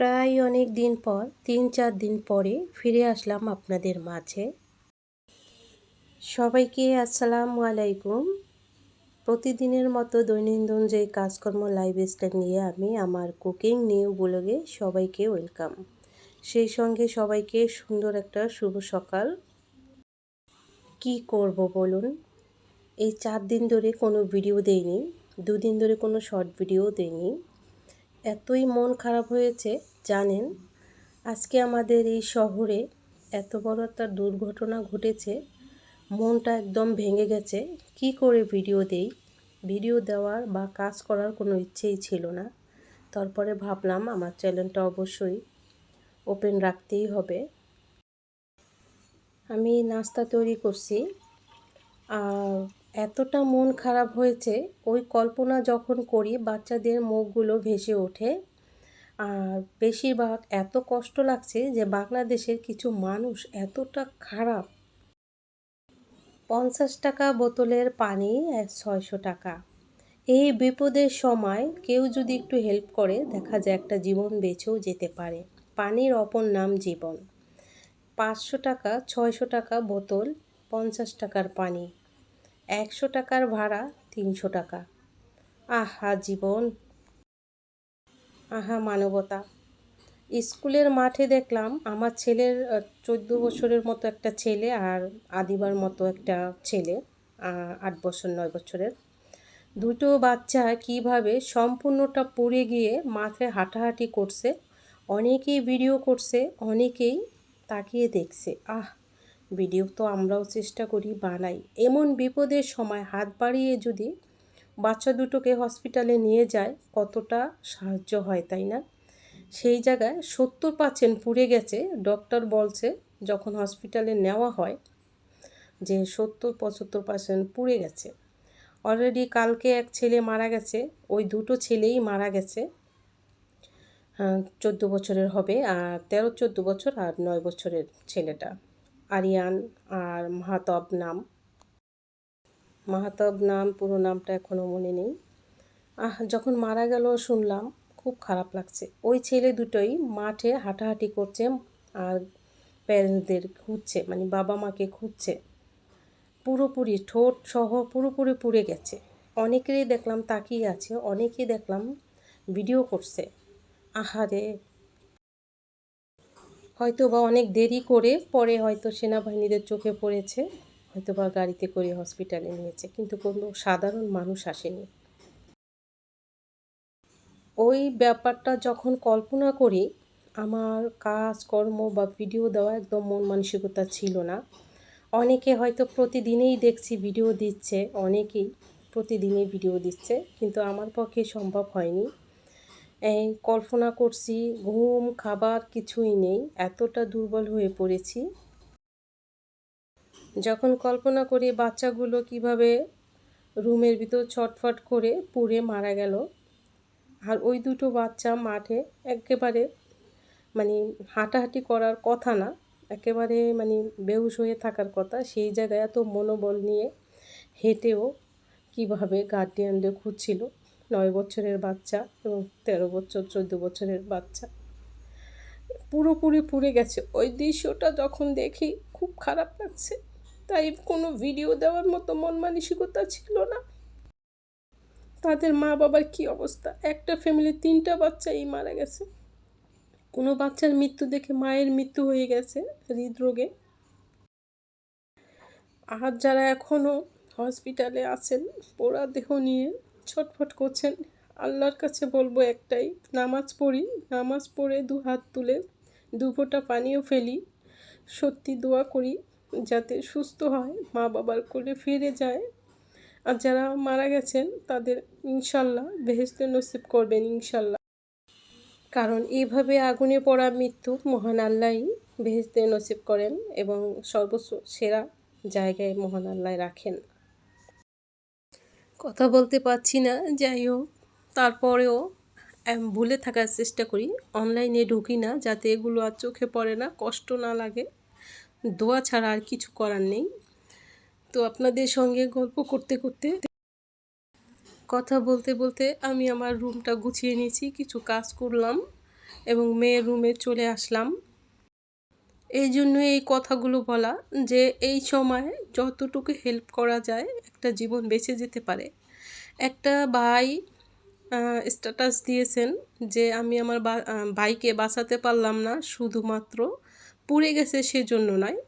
প্রায় অনেক দিন পর, তিন চার দিন পরে ফিরে আসলাম আপনাদের মাঝে। সবাইকে আসসালামু আলাইকুম। প্রতিদিনের মতো দৈনন্দিন যে কাজকর্ম লাইফস্টাইল নিয়ে আমি আমার কুকিং নিউ ব্লগে সবাইকে ওয়েলকাম সেই সঙ্গে সবাইকে সুন্দর একটা শুভ সকাল। কি করব বলুন? এই চার দিন ধরে কোনো ভিডিও দেইনি, দুদিন ধরে কোনো শর্ট ভিডিও দেইনি। এতই মন খারাপ হয়েছে জানেন, আজকে আমাদের এই শহরে এত বড় একটা দুর্ঘটনা ঘটেছে, মনটা একদম ভেঙে গেছে। কি করে ভিডিও দেই? ভিডিও দেওয়ার বা কাজ করার কোনো ইচ্ছেই ছিল না। তারপরে ভাবলাম আমার চ্যানেলটা অবশ্যই ওপেন রাখতেই হবে। আমি নাস্তা তৈরি করছি। আর এতটা মন খারাপ হয়েছে, ওই কল্পনা যখন করি, বাচ্চাদের মুখগুলো ভেসে ওঠে। আর বেশিরভাগ এত কষ্ট লাগছে যে বাংলাদেশের কিছু মানুষ এতটা খারাপ। পঞ্চাশ টাকা বোতলের পানি, ছয়শো টাকা। এই বিপদের সময় কেউ যদি একটু হেল্প করে, দেখা যায় একটা জীবন বেঁচেও যেতে পারে। পানির অপর নাম জীবন। পাঁচশো টাকা, ছয়শো টাকা বোতল, পঞ্চাশ টাকার পানি। একশো টাকার ভাড়া, তিনশো টাকা। আহা, জীবন। আহা, মানবতা। স্কুলের মাঠে দেখলাম আমার ছেলের চোদ্দ বছরের মতো একটা ছেলে আর আদিবার মতো একটা ছেলে আট বছর, নয় বছরের। দুটো বাচ্চা কীভাবে সম্পূর্ণটা পড়ে গিয়ে মাঠে হাঁটাহাঁটি করছে, অনেকেই ভিডিও করছে, অনেকেই তাকিয়ে দেখছে। আহ ভিডিও তো আমরাও চেষ্টা করি বানাই। এমন বিপদের সময় হাত বাড়িয়ে যদি বাচ্চা দুটোকে হসপিটালে নিয়ে যায়, কতটা সাহায্য হয়, তাই না? সেই জায়গায় সত্তর পার্সেন্ট পুড়ে গেছে ডক্টর বলছে, যখন হসপিটালে নেওয়া হয়, যে সত্তর পঁচাত্তর পার্সেন্ট পুড়ে গেছে। অলরেডি কালকে এক ছেলে মারা গেছে, ওই দুটো ছেলেই মারা গেছে। চোদ্দ বছরের হবে, আর তেরো চোদ্দ বছর আর নয় বছরের ছেলেটা। আরিয়ান আর মাহাতব নাম। মাহাতব নাম, পুরো নামটা এখনও মনে নেই। আহ, যখন মারা গেল শুনলাম, খুব খারাপ লাগছে। ওই ছেলে দুটোই মাঠে হাঁটাহাঁটি করছে আর প্যারেন্টসদের খুঁজছে মানে বাবা মাকে খুঁজছে। পুরোপুরি ঠোঁট সহ পুরোপুরি পুড়ে গেছে। অনেকেরই দেখলাম তাকিয়ে আছে, অনেকেই দেখলাম ভিডিও করছে। আহারে! হয়তো বা অনেক দেরি করে পরে হয়তো সেনাবাহিনীদের চোখে পড়েছে। হয়তো বা গাড়িতে করে হসপিটালে নিয়েছে, কিন্তু কোনো সাধারণ মানুষ আসেনি। ওই ব্যাপারটা যখন কল্পনা করি, আমার কাজ, কর্ম বা ভিডিও দেওয়া একদম মন মানসিকতা ছিল না। অনেকে হয়তো প্রতিদিনেই দেখছি ভিডিও দিচ্ছে, অনেকেই প্রতিদিনই ভিডিও দিচ্ছে, কিন্তু আমার পক্ষে সম্ভব হয়নি। এই কল্পনা করছি, ঘুম, খাবার কিছুই নেই, এতটা দুর্বল হয়ে পড়েছি। যখন কল্পনা করি বাচ্চাগুলো কীভাবে রুমের ভিতর ছটফট করে পুড়ে মারা গেল, আর ওই দুটো বাচ্চা মাঠে একেবারে মানে হাঁটাহাঁটি করার কথা না, একেবারে মানে বেহুশ হয়ে থাকার কথা, সেই জায়গায় এত মনোবল নিয়ে হেঁটেও কীভাবে গার্ডিয়ানদের খুঁজছিল, নয় বছরের বাচ্চা এবং তেরো বছর, চোদ্দ বছরের বাচ্চা। পুরোপুরি পুড়ে গেছে। ওই দৃশ্যটা যখন দেখি, খুব খারাপ লাগছে। তাই কোনো ভিডিও দেওয়ার মতো মন মানসিকতা ছিল না। তাদের মা বাবার কি অবস্থা? একটা ফ্যামিলির তিনটা বাচ্চাই মারা গেছে। কোনো বাচ্চার মৃত্যু দেখে মায়ের মৃত্যু হয়ে গেছে হৃদরোগে। আর যারা এখনও হসপিটালে আছেন, পোড়া দেহ নিয়ে ছটফট করছেন, আল্লাহর কাছে বলব একটাই, নামাজ পড়ি, নামাজ পড়ে দু হাত তুলে দু ফোঁটা পানিও ফেলি, সত্যি দোয়া করি যাতে সুস্থ হয়, মা বাবার কোলে ফিরে যায়। আর যারা মারা গেছেন, তাদের ইনশাল্লাহ বেহেস্তে নসিব করবেন ইনশাল্লাহ। কারণ এইভাবে আগুনে পড়া মৃত্যু মহান আল্লাহই বেহেস্তে নসিব করেন এবং সর্বোচ্চ সেরা জায়গায় মহান আল্লাহ রাখেন। কথা বলতে পারছি না, যাই হোক। তারপরেও ভুলে থাকার চেষ্টা করি। অনলাইনে ঢুকি না, যাতে এগুলো আর চোখে পড়ে না, কষ্ট না লাগে। দোয়া ছাড়া আর কিছু করার নেই। তো আপনাদের সঙ্গে গল্প করতে করতে কথা বলতে বলতে আমি আমার রুমটা গুছিয়ে নিয়েছি, কিছু কাজ করলাম এবং মেয়ের রুমে চলে আসলাম। এই জন্য এই কথাগুলো বলা যে এই সময় যতটুকু হেল্প করা যায় একটা জীবন বেঁচে যেতে পারে। একটা ভাই স্ট্যাটাস দিয়েছেন যে আমি আমার ভাইকে বাঁচাতে পারলাম না শুধুমাত্র। পুড়ে গেছে সেজন্য নয়।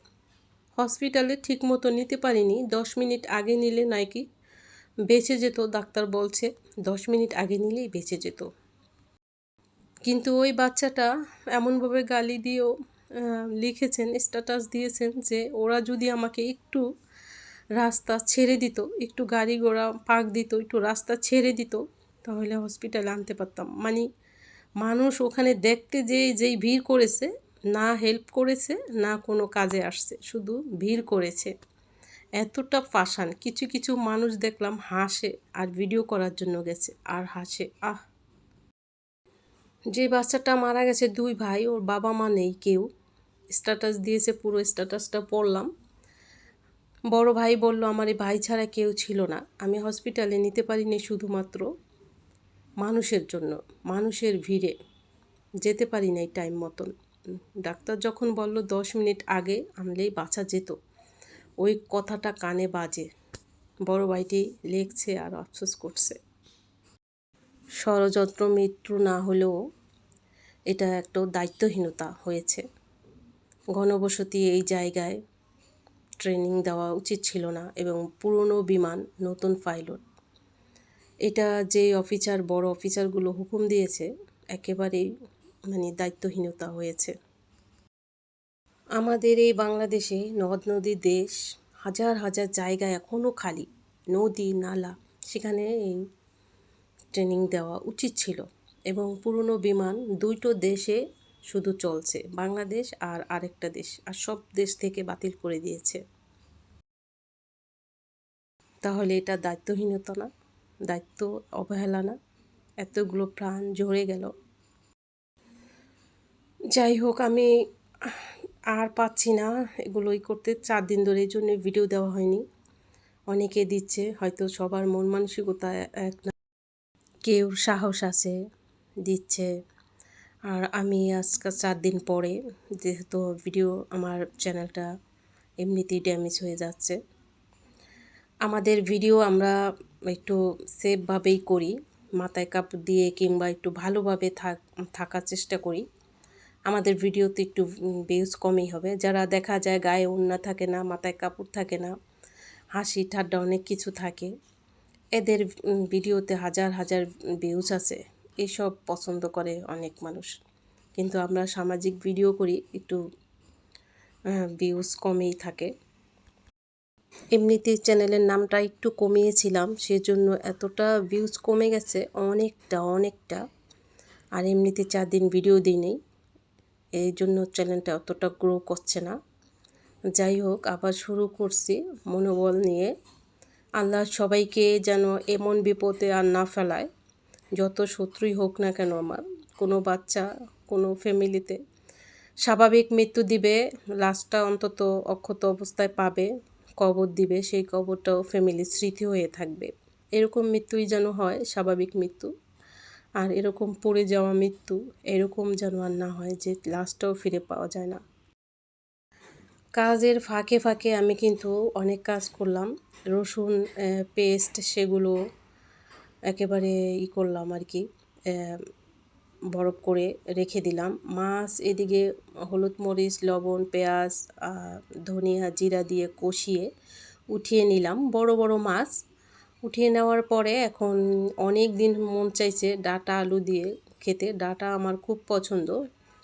হসপিটালে ঠিক মতো নিতে পারিনি। দশ মিনিট আগে নিলে নাকি বেঁচে যেত, ডাক্তার বলছে। দশ মিনিট আগে নিলেই বেঁচে যেত। কিন্তু ওই বাচ্চাটা এমনভাবে গালি দিয়েও লিখেছেন স্ট্যাটাস দিয়েছেন যে ওরা যদি আমাকে একটু রাস্তা ছেড়ে দিত, একটু গাড়ি ঘোড়া পাক দিত, একটু রাস্তা ছেড়ে দিত, তাহলে হসপিটালে আনতে পারতাম। মানে মানুষ ওখানে দেখতে যে যেই ভিড় করেছে না হেল্প করেছে, না কোনো কাজে আসছে, শুধু ভিড় করেছে। এতটা ফাঁসান কিছু কিছু মানুষ দেখলাম হাসে আর ভিডিও করার জন্য গেছে, আর হাসে, আহ! যে বাচ্চাটা মারা গেছে দুই ভাই, ওর বাবা মা নেই কেউ। স্ট্যাটাস দিয়েছে, পুরো স্ট্যাটাসটা পড়লাম। বড় ভাই বলল, আমার এই ভাই ছাড়া কেউ ছিল না। আমি হসপিটালে নিতে পারিনি শুধুমাত্র মানুষের জন্য, মানুষের ভিড়ে। যেতে পারি নাই টাইম মতন। ডাক্তার যখন বলল, দশ মিনিট আগে আনলেই বাঁচা যেত। ওই কথাটা কানে বাজে। বড় ভাইটি লেখছে আর আফসোস করছে। ষড়যন্ত্র মৃত্যু না হলেও এটা একটা দায়িত্বহীনতা হয়েছে। ঘনবসতি এই জায়গায় ট্রেনিং দেওয়া উচিত ছিল না এবং পুরনো বিমান, নতুন পাইলট। এটা যে অফিসার, বড় অফিসারগুলো হুকুম দিয়েছে, একেবারেই মানে দায়িত্বহীনতা হয়েছে। আমাদের এই বাংলাদেশে নদ নদী দেশ হাজার হাজার জায়গা এখনও খালি। নদী, নালা, সেখানে এই ট্রেনিং দেওয়া উচিত ছিল এবং পুরনো বিমান দুইটো দেশে শুধু চলছে, বাংলাদেশ আর আরেকটা দেশ, আর সব দেশ থেকে বাতিল করে দিয়েছে। তাহলে এটা দায়িত্বহীনতা না? দায়িত্ব অবহেলা না? এতগুলো প্রাণ ঝরে গেল। যাই হোক, আমি আর পাচ্ছি না এগুলোই করতে। চার দিন ধরে এই জন্য ভিডিও দেওয়া হয়নি। অনেকে দিচ্ছে, হয়তো সবার মন মানসিকতা এক না কেউ সাহস আছে, দিচ্ছে। আর আমি আজকে চার দিন পরে যেহেতু ভিডিও আমার চ্যানেলটা এমনিতেই ড্যামেজ হয়ে যাচ্ছে। আমাদের ভিডিও আমরা একটু সেফভাবেই করি, মাথায় কাপড় দিয়ে কিংবা একটু ভালোভাবে থাক থাকার চেষ্টা করি। আমাদের ভিডিওতে একটু ভিউজ কমই হবে। যারা দেখা যায় গায়ে উন্না থাকে না, মাথায় কাপড় থাকে না, হাসি ঠাড্ডা অনেক কিছু থাকে, এদের ভিডিওতে হাজার হাজার ভিউজ আছে। এসব পছন্দ করে অনেক মানুষ। কিন্তু আমরা সামাজিক ভিডিও করি, একটু ভিউজ কমেই থাকে। এমনিতে চ্যানেলের নামটা একটু কমিয়েছিলাম, সেজন্য এতটা ভিউজ কমে গেছে, অনেকটা অনেকটা। আর এমনিতে চার দিন ভিডিও দিই নেই। এই জন্য চ্যানেলটা অতটা গ্রো করছে না। যাই হোক, আবার শুরু করছি মনোবল নিয়ে। আল্লাহ সবাইকে যেন এমন বিপদে আর না ফেলায়, যত শত্রুই হোক না কেন আমার, কোনো বাচ্চা, কোনো ফ্যামিলিতে স্বাভাবিক মৃত্যু দিবে লাশটা অন্তত অক্ষত অবস্থায় পাবে, কবর দিবে, সেই কবরটাও ফ্যামিলির স্মৃতি হয়ে থাকবে। এরকম মৃত্যুই যেন হয়, স্বাভাবিক মৃত্যু। আর এরকম পড়ে যাওয়া মৃত্যু এরকম যেন আর না হয় যে লাশটাও ফিরে পাওয়া যায় না। কাজের ফাঁকে ফাঁকে আমি কিন্তু অনেক কাজ করলাম। রসুন পেস্ট সেগুলো একেবারে ই করলাম আর কি বরফ করে রেখে দিলাম। মাছ এদিকে হলুদ মরিচ, লবণ, পেঁয়াজ ধনিয়া, জিরা দিয়ে কষিয়ে উঠিয়ে নিলাম। বড় বড় মাছ উঠিয়ে নেওয়ার পরে এখন অনেক দিন মন চাইছে ডাটা আলু দিয়ে খেতে। ডাটা আমার খুব পছন্দ,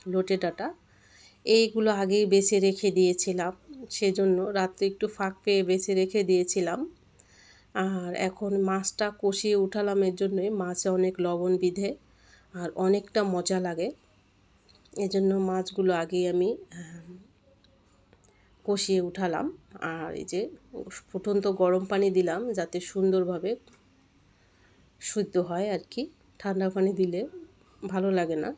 লোটে ডাটা। এইগুলো আগেই বেছে রেখে দিয়েছিলাম, সেজন্য রাত্রে একটু ফাঁক পেয়ে বেছে রেখে দিয়েছিলাম। আর এখন মাছটা কষিয়ে উঠালাম, এর জন্যই মাছে অনেক লবণ বিধে আর অনেকটা মজা লাগে। এজন্য মাছগুলো আগেই আমি কষিয়ে উঠালাম আর এই যে ফুটন্ত গরম পানি দিলাম যাতে সুন্দরভাবে শুদ্ধ হয় আর কি। ঠান্ডা পানি দিলে ভালো লাগে না।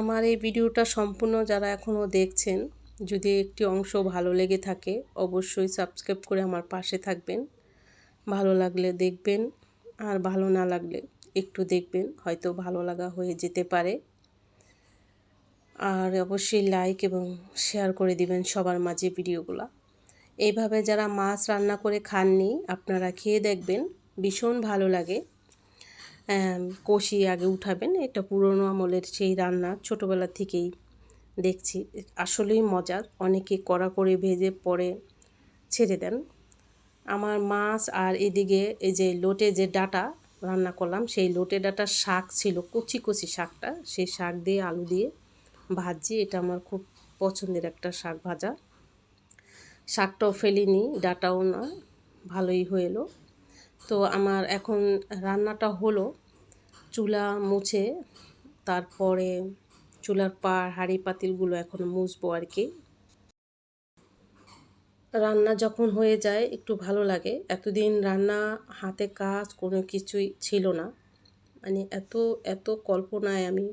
আমার এই ভিডিওটা সম্পূর্ণ যারা এখনও দেখছেন, যদি একটি অংশ ভালো লেগে থাকে, অবশ্যই সাবস্ক্রাইব করে আমার পাশে থাকবেন। ভালো লাগলে দেখবেন আর ভালো না লাগলে একটু দেখবেন, হয়তো ভালো লাগা হয়ে যেতে পারে। আর অবশ্যই লাইক এবং শেয়ার করে দিবেন সবার মাঝে ভিডিওগুলো। এইভাবে যারা মাছ রান্না করে খাননি, আপনারা খেয়ে দেখবেন, ভীষণ ভালো লাগে। কষি আগে উঠাবেন, এটা পুরনো আমলের সেই রান্না ছোটোবেলা থেকেই দেখছি। আসলেই মজার, অনেকে কড়া করে ভেজে পরে ছেড়ে দেন। আমার মাছ আর এদিকে এই যে লোটে যে ডাটা রান্না করলাম, সেই লোটে ডাটার শাক ছিল, কচি কচি শাকটা, সেই শাক দিয়ে আলু দিয়ে ভাজি, এটা আমার খুব পছন্দের একটা শাক ভাজা। শাকটাও ফেলিনি, ডাটাও না, ভালোই হলো তো আমার এখন রান্নাটা হলো চুলা মুছে, তারপরে চুলার পাড় হাঁড়ি পাতিলগুলো এখন মুছবো আর কি। রান্না যখন হয়ে যায়, একটু ভালো লাগে। এতদিন রান্না হাতে কাজ কোনো কিছুই ছিল না। মানে এত এত কল্পনায় আমি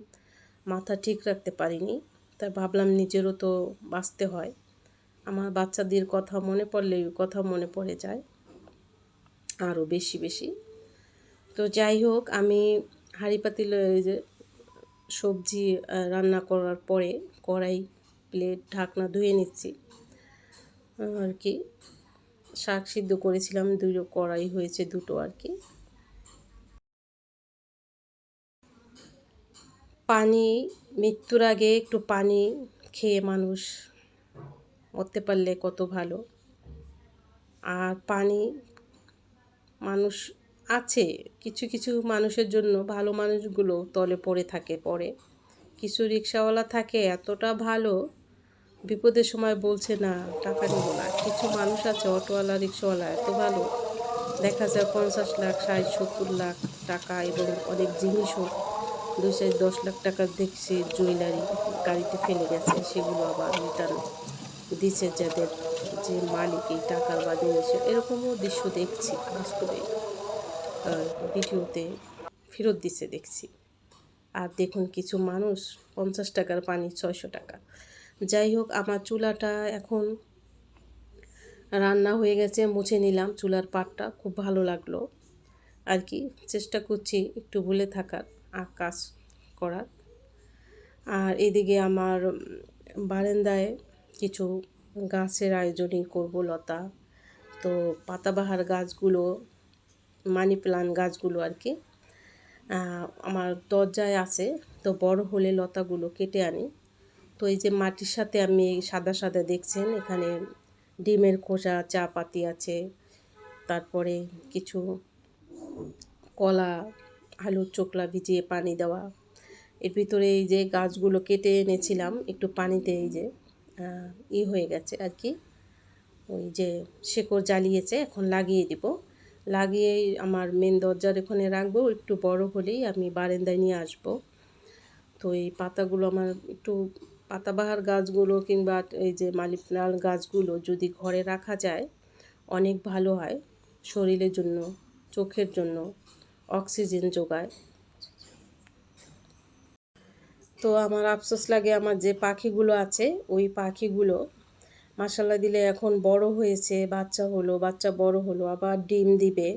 মাথা ঠিক রাখতে পারিনি। তাই ভাবলাম নিজেরও তো বাঁচতে হয়। আমার বাচ্চাদের কথা মনে পড়লে কথা মনে পড়ে যায়। আরও বেশি বেশি। তো যাই হোক, আমি হাঁড়ি পাতিল যে সবজি রান্না করার পরে কড়াই, প্লেট, ঢাকনা ধুয়ে নিচ্ছি। আর কি, শাক সিদ্ধ করেছিলাম দুটো কড়াই হয়েছে দুটো আর কি। পানি, মৃত্যুর আগে একটু পানি খেয়ে মানুষ মরতে পারলে কত ভালো। আর পানি মানুষ আছে, কিছু কিছু মানুষের জন্য ভালো মানুষগুলো তলে পড়ে থাকে পরে কিছু রিক্সাওয়ালা থাকে, এতটা ভালো, বিপদের সময় বলছে, না, টাকা নেব না। কিছু মানুষ আছে, অটোওয়ালা, রিক্সাওয়ালা, এত ভালো। দেখা যায় পঞ্চাশ লাখ, ষাট, সত্তর লাখ টাকা এবং অনেক জিনিসও দুই চার দশ লাখ টাকার দেখছি জুয়েলারি গাড়িতে ফেলে গেছে, সেগুলো আবার রিটার্ন দিচ্ছে যাদের যে মালিক এই টাকার বা জিনিসের এরকমও দৃশ্য দেখছি বাস্তবে। ভিডিওতে ফেরত দিচ্ছে দেখছি। আর দেখুন কিছু মানুষ পঞ্চাশ টাকার পানি ছয়শো টাকা। যাই হোক, আমার চুলাটা এখন রান্না হয়ে গেছে, মুছে নিলাম চুলার পাটটা, খুব ভালো লাগল। আর কি, চেষ্টা করছি একটু ভুলে থাকার। আকাশ করার আর এদিকে আমার বারান্দায় কিছু গাছের আয়োজনই করব লতা। তো পাতাবাহার গাছগুলো, মানি প্লান্ট গাছগুলো আর কি আমার দরজায় আছে। তো বড় হলে লতাগুলো কেটে আনি। তো এই যে মাটির সাথে আমি সাদা সাদা দেখছেন, এখানে ডিমের খোসা চা পাতি আছে, তারপরে কিছু কলা আলুর চোকলা ভিজিয়ে পানি দেওয়া। এর ভিতরে এই যে গাছগুলো কেটে এনেছিলাম, একটু পানিতে এই যে ই হয়ে গেছে আর কি। ওই যে শেকড় জ্বালিয়েছে, এখন লাগিয়ে দিব। লাগিয়ে আমার মেন দরজার এখানে রাখব, একটু বড় হলেই আমি বারেন্দায় নিয়ে আসব। তো এই পাতাগুলো আমার একটু পাতাবাহার গাছগুলো কিংবা এই যে মালি প্লান্ট গাছগুলো যদি ঘরে রাখা যায়, অনেক ভালো হয়। শরীরের জন্য, চোখের জন্য। অক্সিজেন যোগায়। তো আমার আফসোস লাগে আমার যে পাখিগুলো আছে, ওই পাখিগুলো মাসাল্লা দিলে এখন বড় হয়েছে, বাচ্চা হলো, বাচ্চা বড় হলো, আবার ডিম দিবে।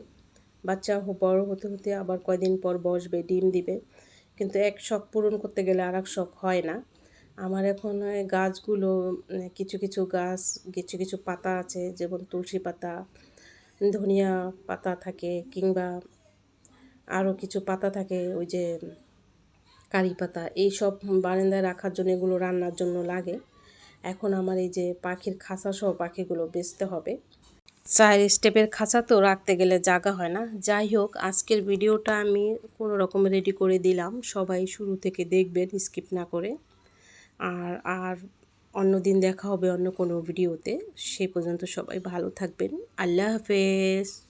বাচ্চা বড় হতে হতে আবার কয়দিন পর বসবে, ডিম দিবে। কিন্তু এক শখ পূরণ করতে গেলে আর এক শখ হয় না। আমার এখন গাছগুলো কিছু কিছু গাছ, কিছু কিছু পাতা আছে, যেমন তুলসী পাতা, ধনিয়া পাতা থাকে, কিংবা আরও কিছু পাতা থাকে, ওই যে কারি পাতা, এইসব বারান্দায় রাখার জন্য এগুলো রান্নার জন্য লাগে। এখন আমার এই যে পাখির খাঁচা সহ পাখিগুলো বেচতে হবে। চার স্টেপের খাঁচা তো রাখতে গেলে জায়গা হয় না। যাই হোক, আজকের ভিডিওটা আমি কোনো রকম রেডি করে দিলাম। সবাই শুরু থেকে দেখবেন স্কিপ না করে। আর আর অন্য দিন দেখা হবে অন্য কোনো ভিডিওতে। সেই পর্যন্ত সবাই ভালো থাকবেন। আল্লাহ হাফেজ।